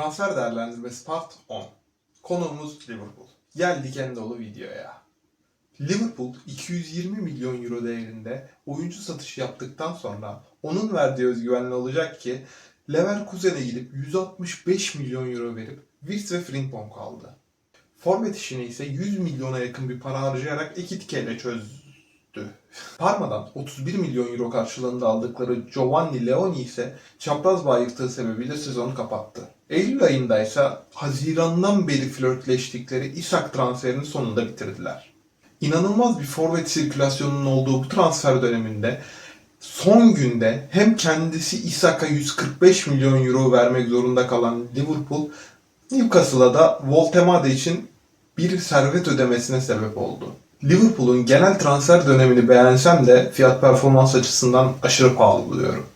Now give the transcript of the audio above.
Transfer değerlendirmesi part 10. Konuğumuz Liverpool. Geldik en dolu videoya. Liverpool 220 milyon euro değerinde oyuncu satışı yaptıktan sonra onun verdiği özgüvenle olacak ki Leverkusen'e gidip 165 milyon euro verip Wirtz ve Frimpong aldı. Forvet işini ise 100 milyona yakın bir para harcayarak Ekitike ile çözdü. Parma'dan 31 milyon euro karşılığında aldıkları Giovanni Leoni ise çapraz bağ yırtığı sebebiyle sezonu kapattı. Eylül ayında ise Haziran'dan beri flörtleştikleri Isak transferini sonunda bitirdiler. İnanılmaz bir forvet sirkülasyonunun olduğu bu transfer döneminde son günde hem kendisi Isak'a 145 milyon euro vermek zorunda kalan Liverpool, Newcastle'a da Voltemade için bir servet ödemesine sebep oldu. Liverpool'un genel transfer dönemini beğensem de fiyat performans açısından aşırı pahalı buluyorum.